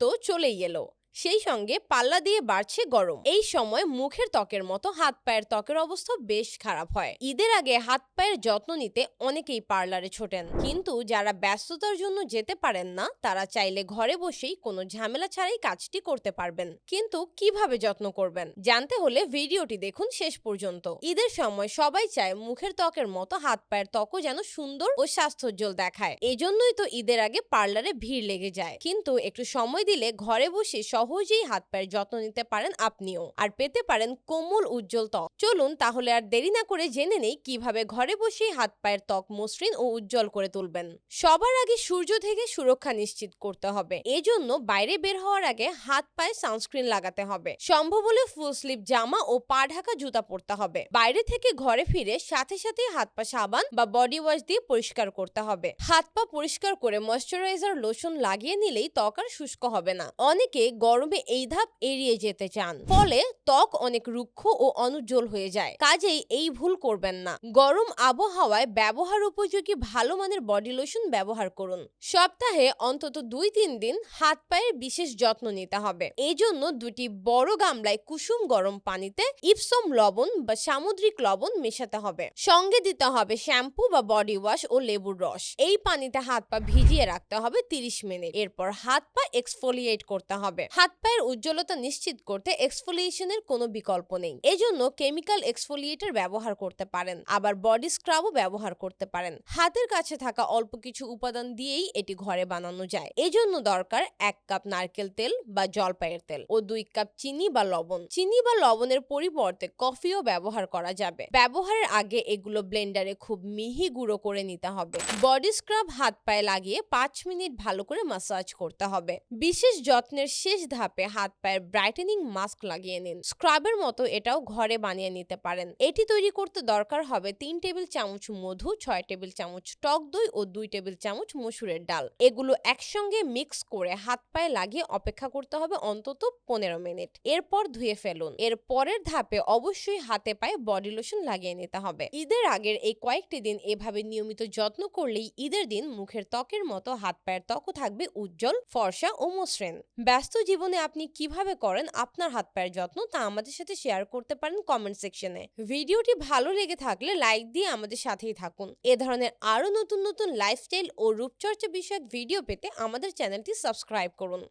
তো চলেই এলো। সেই সঙ্গে পাল্লা দিয়ে বাড়ছে গরম। এই সময় মুখের ত্বকের মতো হাত পায়ের ত্বকের অবস্থা বেশ খারাপ হয়। ঈদের আগে হাত পায়ের যত্ন নিতে অনেকেই পার্লারে ছোটেন। কিন্তু যারা ব্যস্ততার জন্য যেতে পারেন না, তারা চাইলে ঘরে বসেই কোনো ঝামেলা ছাড়াই কাজটি করতে পারবেন। কিন্তু কীভাবে যত্ন করবেন? জানতে হলে ভিডিওটি দেখুন শেষ পর্যন্ত। ঈদের সময় সবাই চায় মুখের ত্বকের মতো হাত পায়ের ত্বকও যেন সুন্দর ও স্বাস্থ্যোজ্জ্বল দেখায়। এজন্যই তো ঈদের আগে পার্লারে ভিড় লেগে যায়। কিন্তু একটু সময় দিলে ঘরে বসে সহজেই হাত পায়ের যত্ন নিতে পারেন আপনিও। আর পেতে পারেন কোমল উজ্জ্বল ত্বক। চলুন তাহলে আর দেরি না করে জেনে নেই কীভাবে ঘরে বসেই হাত পায়ের ত্বক মসৃণ ও উজ্জ্বল করে তুলবেন। সবার আগে সূর্য থেকে সুরক্ষা নিশ্চিত করতে হবে। এজন্য বাইরে বের হওয়ার আগে হাত পায়ে সানস্ক্রিন লাগাতে হবে। সম্ভব হলে ফুল স্লিভ জামা ও পা ঢাকা জুতা পরতে হবে। বাইরে থেকে ঘরে ফিরে সাথে সাথে হাত পা সাবান বা বডি ওয়াশ দিয়ে পরিষ্কার করতে হবে। হাত পা পরিষ্কার করে ময়শ্চারাইজার, লোশন লাগিয়ে নিলেই ত্বক আর শুষ্ক হবে না। অনেকে গরমে এই ধাপ এড়িয়ে যেতে চান। ফলে ত্বক অনেক রুক্ষ ও অনুজ্জ্বল হয়ে যায়। কাজেই এই ভুল করবেন না। গরম আবহাওয়ায় ব্যবহার উপযোগী ভালো মানের বডি লোশন ব্যবহার করুন। সপ্তাহে অন্তত দুই তিন দিন হাত পায়ের বিশেষ যত্ন নিতে হবে। এই জন্য দুটি বড় গামলায় কুসুম গরম পানিতে ইপসম লবণ বা সামুদ্রিক লবণ মেশাতে হবে। সঙ্গে দিতে হবে শ্যাম্পু বা বডি ওয়াশ ও লেবুর রস। এই পানিতে হাত পা ভিজিয়ে রাখতে হবে তিরিশ মিনিট। এরপর হাত পা এক্সফোলিয়েট করতে হবে। হাত পায়ের উজ্জ্বলতা নিশ্চিত করতে এক্সফোলিয়েশনের কোনো বিকল্প নেই। এজন্য কেমিক্যাল এক্সফোলিয়েটর ব্যবহার করতে পারেন, আবার বডি স্ক্রাবও ব্যবহার করতে পারেন। হাতের কাছে থাকা অল্প কিছু উপাদান দিয়েই এটি ঘরে বানানো যায়। এজন্য দরকার এক কাপ নারকেল তেল বা জলপাইয়ের তেল ও দুই কাপ চিনি বা লবণ। চিনি বা লবণের পরিবর্তে কফিও ব্যবহার করা যাবে। ব্যবহারের আগে এগুলো ব্লেন্ডারে খুব মিহি গুঁড়ো করে নিতে হবে। বডি স্ক্রাব হাত পায়ে লাগিয়ে পাঁচ মিনিট ভালো করে মাসাজ করতে হবে। বিশেষ যত্নের শেষ ধাপে হাত পায়ের ব্রাইটেনিং মাস্ক লাগিয়ে নিন। স্ক্রাবের মতো এটাও ঘরে বানিয়ে নিতে পারেন। এটি তৈরি করতে দরকার হবে তিন টেবিল চামচ মধু, ছয় টেবিল চামচ টক দই ও দুই টেবিল চামচ মসুরের ডাল। এগুলো একসঙ্গে মিক্স করে হাত পায়ে লাগিয়ে অপেক্ষা করতে হবে অন্তত পনেরো মিনিট। এরপর ধুয়ে ফেলুন। এর পরের ধাপে অবশ্যই হাতে পায়ে বডি লোশন লাগিয়ে নিতে হবে। ঈদের আগের এই কয়েকটি দিন এভাবে নিয়মিত যত্ন করলেই ঈদের দিন মুখের ত্বকের মতো হাত পায়ের ত্বকও থাকবে উজ্জ্বল, ফর্সা ও মসৃণ। ব্যস্ত জীবনে আপনি কীভাবে করেন আপনার হাত পায়ের যত্ন, তা আমাদের সাথে শেয়ার করতে পারেন কমেন্ট সেকশনে ভিডিওটি ভালো লেগে থাকলে লাইক দিয়ে আমাদের সাথেই থাকুন। এ ধরনের আরও নতুন নতুন লাইফস্টাইল ও রূপচর্চা বিষয়ক ভিডিও পেতে আমাদের চ্যানেলটি সাবস্ক্রাইব করুন।